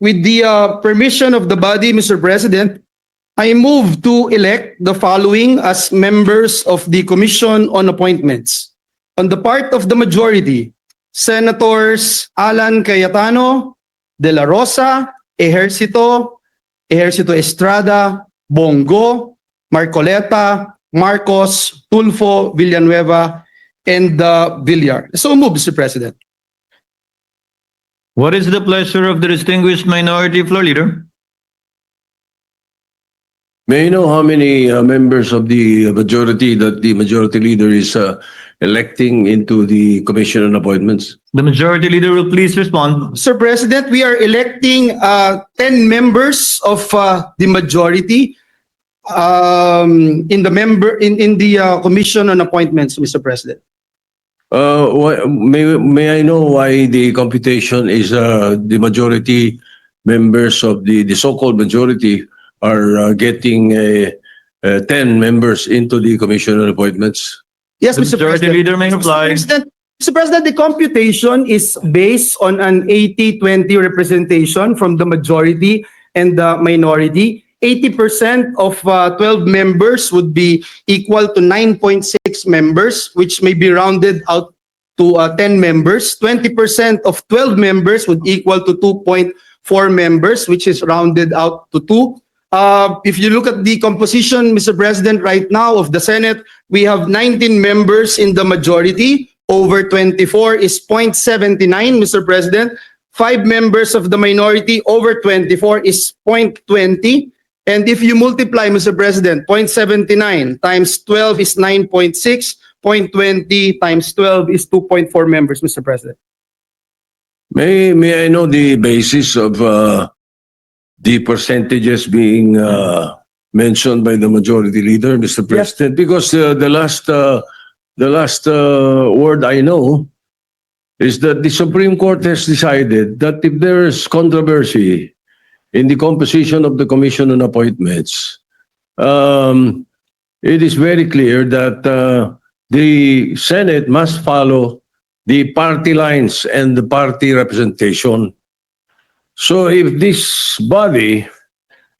with the uh, permission of the body, Mr. President, I move to elect the following as members of the Commission on Appointments. On the part of the majority, Senators Alan Cayetano, De La Rosa, Ejercito, Ejercito Estrada, Bongo, Marcoleta, Marcos, Tulfo, Villanueva, and uh, Villar. So move, Mr. President. What is the pleasure of the distinguished minority floor leader? May I know how many uh, members of the majority that the majority leader is uh, electing into the commission on appointments? The majority leader will please respond. Sir President, we are electing uh, 10 members of uh, the majority um, in the member, in, in the uh, Commission on Appointments, Mr. President. Uh, why, may, may I know why the computation is uh, the majority members of the, the so-called majority are uh, getting uh, uh, 10 members into the commission on appointments? Yes, The Mr. majority President. leader may Mr. reply. President, Mr. President, the computation is based on an 80-20 representation from the majority and the minority. 80% of uh, 12 members would be equal to 9.6 members, which may be rounded out to uh, 10 members. 20% of 12 members would equal to 2.4 members, which is rounded out to 2. Uh, if you look at the composition, Mr. President, right now of the Senate, we have 19 members in the majority. Over 24 is 0.79, Mr. President. Five members of the minority, over 24 is 0.20. And if you multiply, Mr. President, 0.79 times 12 is 9.6, 0.20 times 12 is 2.4 members, Mr. President. May, may I know the basis of uh, the percentages being uh, mentioned by the majority leader, Mr. President? Because uh, the last, uh, the last uh, word I know is that the Supreme Court has decided that if there is controversy in the composition of the Commission on Appointments, um, it is very clear that uh, the Senate must follow the party lines and the party representation. So if this body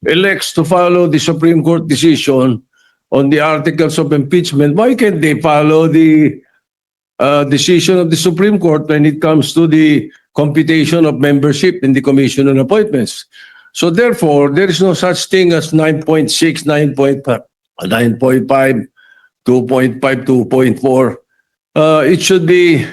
elects to follow the Supreme Court decision on the articles of impeachment, why can't they follow the uh, decision of the Supreme Court when it comes to the computation of membership in the Commission on Appointments? So therefore, there is no such thing as 9.6, 9.5, 9.5, 2.5, 2.4. Uh, it should be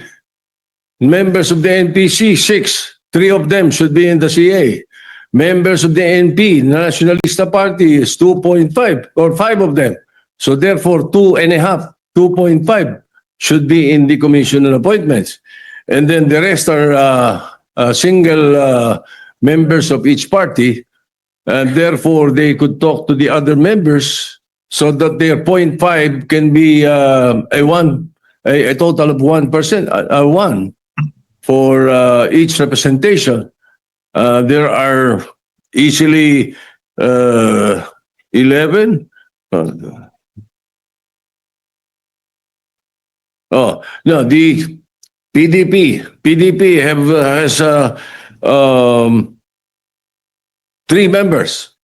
members of the NPC, six. Three of them should be in the CA. Members of the NP, Nationalista Party, is 2.5 or five of them. So therefore, two and a half, 2.5 should be in the Commission on Appointments. And then the rest are uh, uh, single uh, members of each party. And therefore, they could talk to the other members so that their 0.5 can be uh, a one, a, a total of 1%, a, a one for uh, each representation. Uh, there are easily uh, 11. uh, Oh, no, the PDP, PDP have, uh, has, uh, um, three members.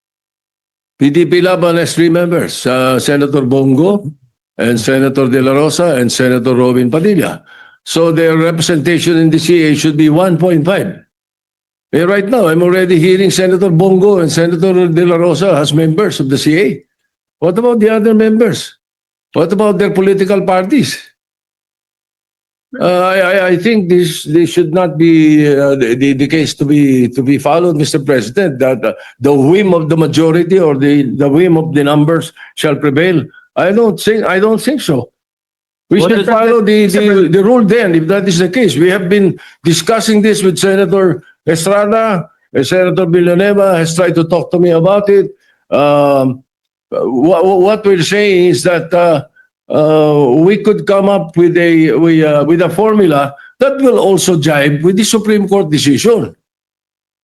PDP Laban has three members, uh, Senator Bongo and Senator De La Rosa and Senator Robin Padilla. So their representation in the CA should be 1.5. Eh, right now, I'm already hearing Senator Bongo and Senator De La Rosa as members of the CA. What about the other members? What about their political parties? Uh, I, I, I think this, this should not be uh, the, the- case to be, to be followed, Mr. President, that uh, the whim of the majority or the, the whim of the numbers shall prevail. I don't think, I don't think so. We What should is- follow the, the, the rule then, if that is the case. We have been discussing this with Senator Estrada. and Senator Villanueva has tried to talk to me about it. Um, what, what we're saying is that, uh, uh, we could come up with a, with, uh, with a formula that will also jibe with the Supreme Court decision.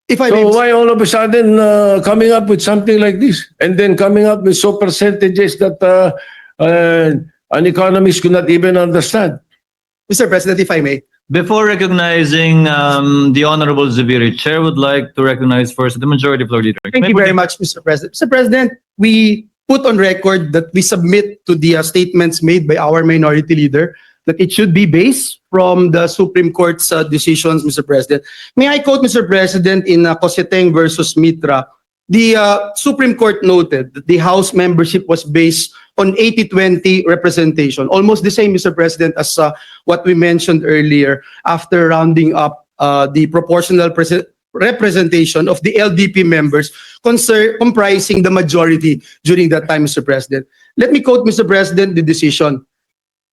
If I So may, why all of a sudden uh, coming up with something like this and then coming up with so percentages that uh, uh, an economist could not even understand? Mr. President, if I may, Before recognizing um, the Honorable Zubiri, Chair would like to recognize first the Majority Floor Leader. Thank you very much, Mr. President. Mr. President, we put on record that we submit to the uh, statements made by our minority leader that it should be based from the Supreme Court's uh, decisions, Mr. President. May I quote, Mr. President, in uh, Coseteng versus Mitra, the uh, Supreme Court noted that the House membership was based on 80-20 representation, almost the same, Mr. President, as uh, what we mentioned earlier after rounding up uh, the proportional representation of the LDP members comprising the majority during that time, Mr. President. Let me quote, Mr. President, the decision.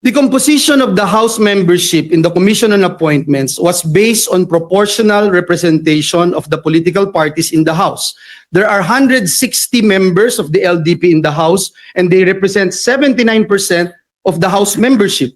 The composition of the House membership in the Commission on Appointments was based on proportional representation of the political parties in the House. There are 160 members of the LDP in the House, and they represent 79% of the House membership.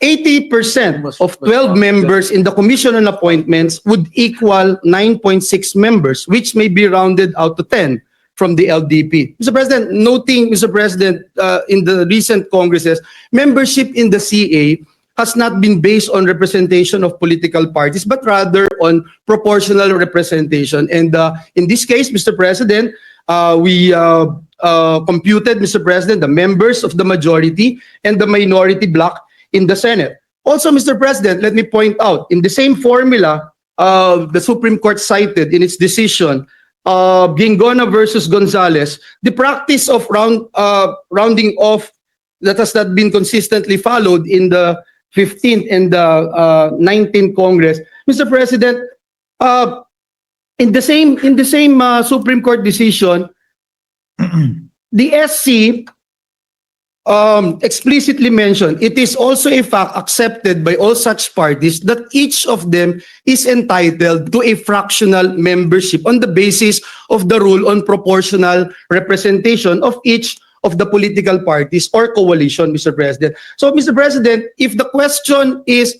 80% of 12 members in the Commission on Appointments would equal 9.6 members, which may be rounded out to 10 from the LDP. Mr. President, noting, Mr. President, uh, in the recent congresses, membership in the CA has not been based on representation of political parties, but rather on proportional representation. And uh, in this case, Mr. President, uh, we uh, uh, computed, Mr. President, the members of the majority and the minority bloc in the Senate. Also, Mr. President, let me point out, in the same formula, uh, the Supreme Court cited in its decision, uh, Gingona versus Gonzales, the practice of round, uh, rounding off that has not been consistently followed in the 15th and the uh, 19th Congress. Mr. President, uh, in the same in the same uh, Supreme Court decision, the SC um, explicitly mentioned, it is also a fact accepted by all such parties that each of them is entitled to a fractional membership on the basis of the rule on proportional representation of each of the political parties or coalition, Mr. President. So, Mr. President, if the question is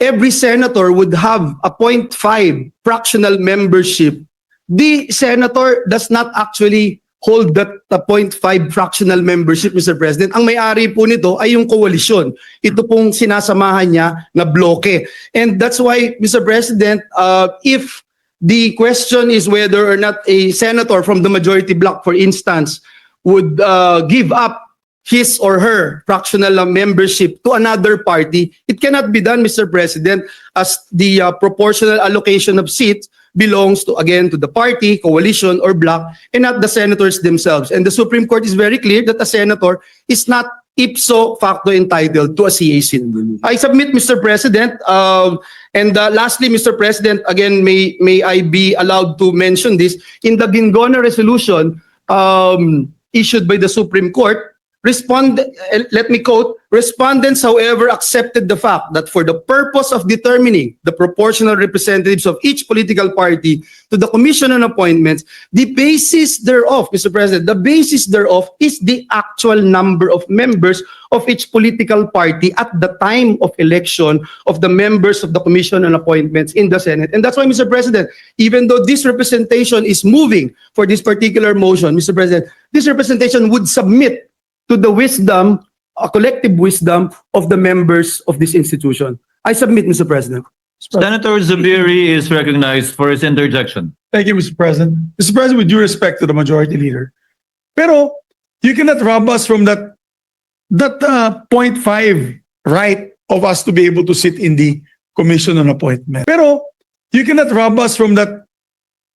every senator would have a 0.5 fractional membership, the senator does not actually hold that the 0.5 fractional membership, Mr. President. Ang may-ari po nito ay yung koalisyon. Ito pong sinasamahan niya na bloke. And that's why, Mr. President, uh, if the question is whether or not a senator from the majority bloc, for instance, would uh, give up his or her fractional uh, membership to another party, it cannot be done, Mr. President, as the uh, proportional allocation of seats belongs to, again, to the party, coalition, or bloc, and not the senators themselves. And the Supreme Court is very clear that a senator is not ipso facto entitled to a CA seat. I submit, Mr. President, um, and uh, lastly, Mr. President, again, may, may I be allowed to mention this, in the Gingona resolution, um, issued by the Supreme Court, respond, eh, let me quote, respondents, however, accepted the fact that for the purpose of determining the proportional representatives of each political party to the Commission on Appointments, the basis thereof, Mr. President, the basis thereof is the actual number of members of each political party at the time of election of the members of the Commission on Appointments in the Senate. And that's why, Mr. President, even though this representation is moving for this particular motion, Mr. President, this representation would submit to the wisdom, a collective wisdom of the members of this institution. I submit, Mr. President. Senator Zubiri is recognized for his interjection. Thank you, Mr. President. Mr. President, with due respect to the majority leader, pero you cannot rob us from that that uh, 0.5 right of us to be able to sit in the commission on appointment. Pero you cannot rob us from that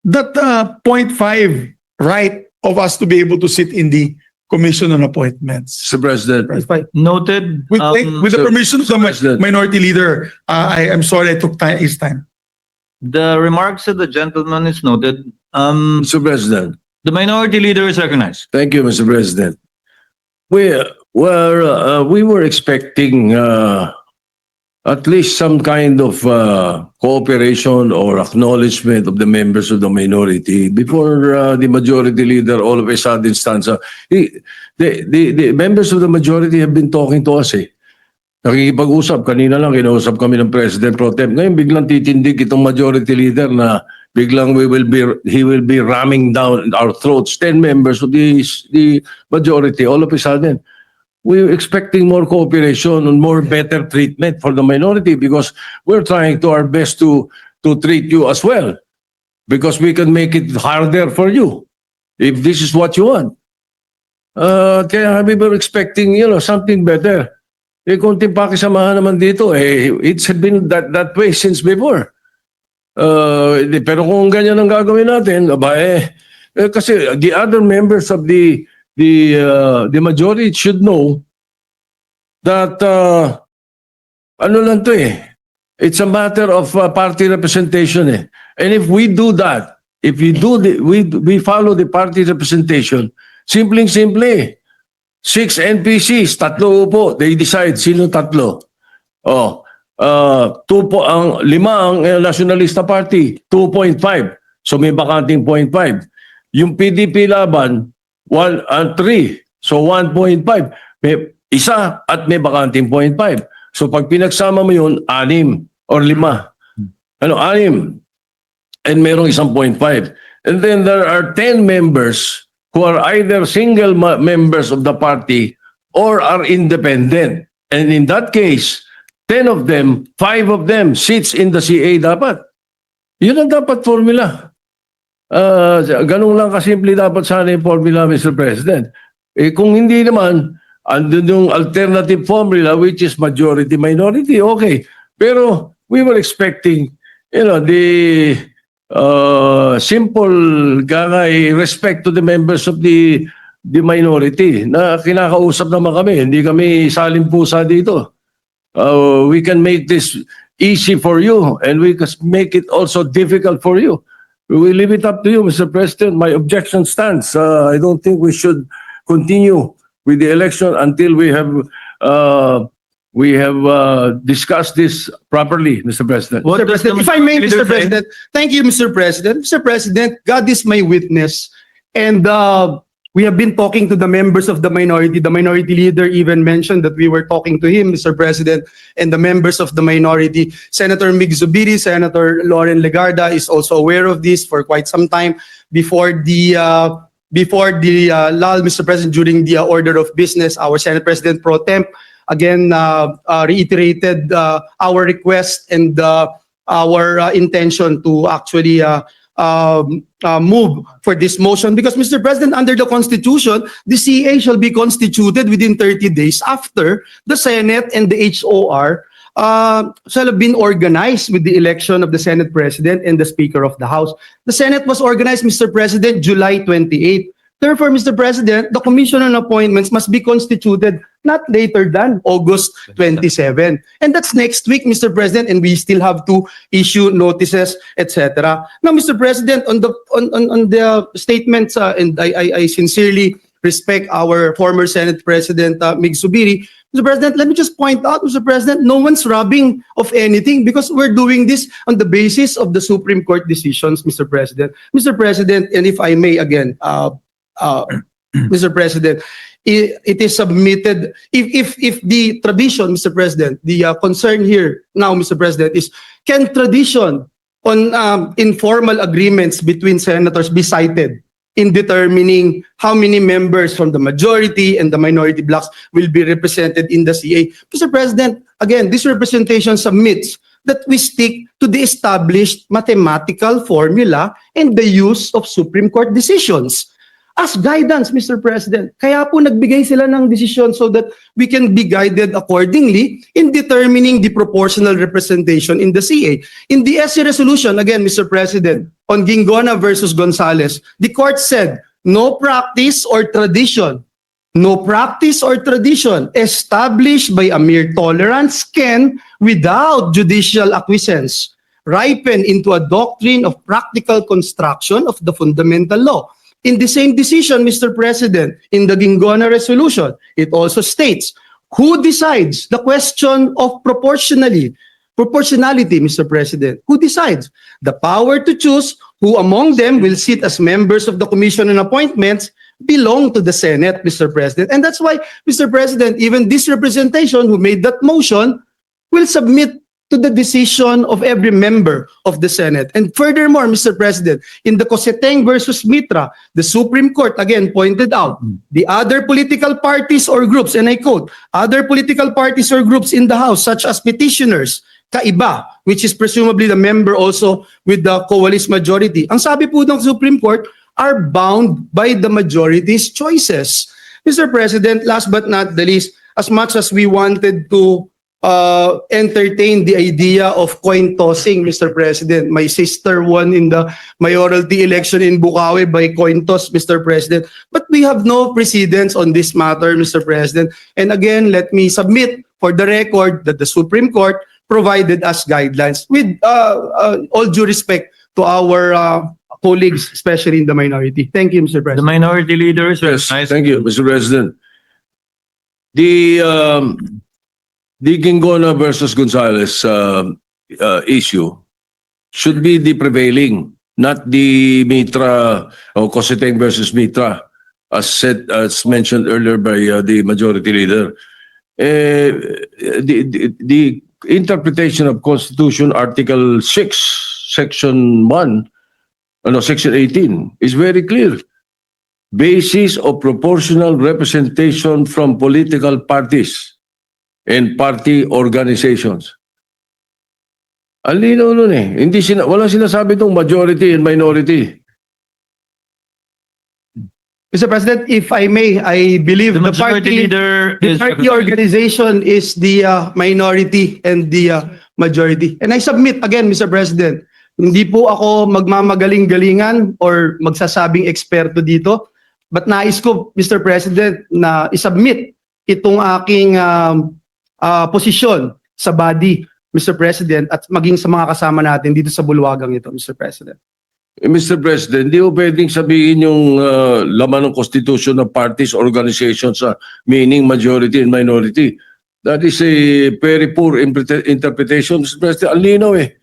that uh, 0.5 right of us to be able to sit in the commission on appointments. Mr. President, It's fine. Noted. With, um, with the permission of the mi- President. minority leader, uh, I am sorry I took time, his time. The remarks of the gentleman is noted. Um, Mr. President, the Minority Leader is recognized. thank you, Mr. President. We were, uh, we were expecting, uh, at least some kind of, uh, cooperation or acknowledgement of the members of the minority before, uh, the majority leader all of a sudden stands up. The, the, the, members of the majority have been talking to us eh. Nakikipag-usap, kanina lang kinausap kami ng President Pro Tem. Ngayon biglang titindig itong majority leader na biglang we will be he will be ramming down our throats 10 members of the the majority all of a sudden we're expecting more cooperation and more better treatment for the minority because we're trying to our best to to treat you as well because we can make it harder for you if this is what you want. Uh, kaya we were expecting, you know, something better. Eh, konting pakisamahan naman dito, eh, it's been that, that way since before. Uh, pero kung ganyan ang gagawin natin, aba eh, eh, kasi the other members of the the uh, the majority should know that uh, ano lang to eh, it's a matter of uh, party representation eh. And if we do that, if we do the, we we follow the party representation, simpleng simple. Six NPCs, tatlo upo, they decide sino tatlo. Oh, uh, two po ang lima ang eh, Nationalista Party, 2.5. So may bakanting 0.5. Yung PDP laban, 1 and 3. So 1.5. May isa at may bakanting 0.5. So pag pinagsama mo yun, anim or lima. Ano, anim. And merong isang 0.5. And then there are 10 members who are either single members of the party or are independent. And in that case, 10 of them, 5 of them sits in the CA dapat. Yun ang dapat formula. Uh, ganun lang kasimple dapat sana yung formula, Mr. President. Eh, kung hindi naman, andun yung alternative formula which is majority-minority, okay. Pero we were expecting, you know, the uh, simple gangay respect to the members of the the minority na kinakausap naman kami. Hindi kami saling pusa dito. Uh, we can make this easy for you and we can make it also difficult for you. We will leave it up to you, Mr. President. My objection stands. Uh, I don't think we should continue with the election until we have uh, we have uh, discussed this properly, Mr. President. What Mr. President, if I may, Mr. say? President, thank you, Mr. President. Mr. President, God is my witness. And uh, we have been talking to the members of the minority. The minority leader even mentioned that we were talking to him, Mr. President, and the members of the minority. Senator Mig Zubiri, Senator Lauren Legarda is also aware of this for quite some time before the uh, before the uh, lull, Mr. President, during the uh, order of business, our Senate President pro temp again uh, uh, reiterated uh, our request and uh, our uh, intention to actually uh, um, uh, move for this motion because Mr. President, under the Constitution, the CA shall be constituted within 30 days after the Senate and the HOR uh, shall have been organized with the election of the Senate President and the Speaker of the House. The Senate was organized, Mr. President, July 28. Therefore, Mr. President, the Commission on Appointments must be constituted not later than August 27. And that's next week, Mr. President, and we still have to issue notices, etc. Now, Mr. President, on the on on, on the statements, uh, and I, I I sincerely respect our former Senate President uh, Mig Subiri. Mr. President, let me just point out, Mr. President, no one's robbing of anything because we're doing this on the basis of the Supreme Court decisions, Mr. President. Mr. President, and if I may again, uh, uh, Mr. President, i- it is submitted, if, if, if the tradition, Mr. President, the uh, concern here now, Mr. President, is can tradition on um, informal agreements between senators be cited in determining how many members from the majority and the minority blocks will be represented in the CA. Mr. President, again, this representation submits that we stick to the established mathematical formula and the use of Supreme Court decisions as guidance, Mr. President. Kaya po nagbigay sila ng desisyon so that we can be guided accordingly in determining the proportional representation in the CA. In the SC resolution, again, Mr. President, on Gingona versus Gonzales, the court said, no practice or tradition no practice or tradition established by a mere tolerance can, without judicial acquiescence, ripen into a doctrine of practical construction of the fundamental law. In the same decision, Mr. President, in the Gingona resolution, it also states, who decides the question of proportionally, proportionality, Mr. President? Who decides? The power to choose who among them will sit as members of the Commission on Appointments belong to the Senate, Mr. President. And that's why, Mr. President, even this representation who made that motion will submit to the decision of every member of the Senate. And furthermore, Mr. President, in the Coseteng versus Mitra, the Supreme Court again pointed out the other political parties or groups, and I quote, other political parties or groups in the House, such as petitioners, kaiba, which is presumably the member also with the coalition majority. Ang sabi po ng Supreme Court, are bound by the majority's choices. Mr. President, last but not the least, as much as we wanted to uh, entertain the idea of coin tossing, Mr. President. My sister won in the mayoralty election in Bukawi by coin toss, Mr. President. But we have no precedence on this matter, Mr. President. And again, let me submit for the record that the Supreme Court provided us guidelines with uh, uh, all due respect to our uh, colleagues, especially in the minority. Thank you, Mr. The President. minority leader is Yes, recognized. thank you, Mr. President. The, um, the Gingona versus Gonzalez, um, uh, issue should be the prevailing, not the Mitra or Cositeng versus Mitra, as said, as mentioned earlier by uh, the majority leader. Eh, the, the, the interpretation of Constitution Article 6, Section 1, uh, no, Section 18 is very clear basis of proportional representation from political parties and party organizations. Ang linaw nun eh. Hindi sina, walang sinasabi itong majority and minority. Mr. President, if I may, I believe The the majority party... leader The is party organization is the uh, minority and the uh, majority. And I submit again, Mr. President, hindi po ako magmamagaling-galingan or magsasabing eksperto dito. But nais ko, Mr. President, na isubmit itong aking um, uh, posisyon sa body, Mr. President, at maging sa mga kasama natin dito sa bulwagang ito, Mr. President. Eh, Mr. President, di ko pwedeng sabihin yung uh, laman ng Constitution ng parties, organizations sa meaning majority and minority. That is a very poor interpretation, Mr. President. Ang linaw eh.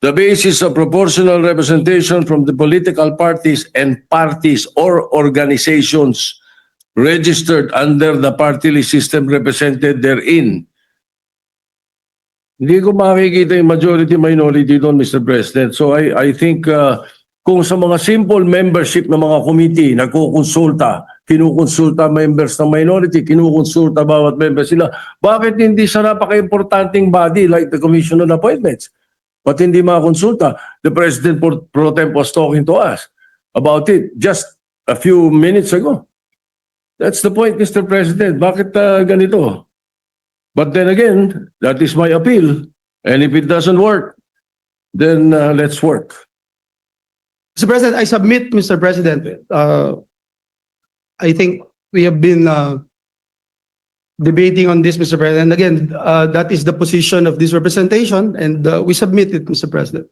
The basis of proportional representation from the political parties and parties or organizations registered under the party list system represented therein. Hindi ko makikita yung majority minority doon, Mr. President. So I I think uh, kung sa mga simple membership ng mga committee, nagkukonsulta, kinukonsulta members ng minority, kinukonsulta bawat member sila, bakit hindi sa napaka-importanting body like the Commission on Appointments? Ba't hindi makakonsulta? The President pro, pro temp was talking to us about it just a few minutes ago. That's the point, Mr. President. Bakit uh, ganito? But then again, that is my appeal. And if it doesn't work, then uh, let's work. Mr. President, I submit, Mr. President, uh, I think we have been, uh, debating on this, Mr. President. Again, uh, that is the position of this representation and, uh, we submit it, Mr. President.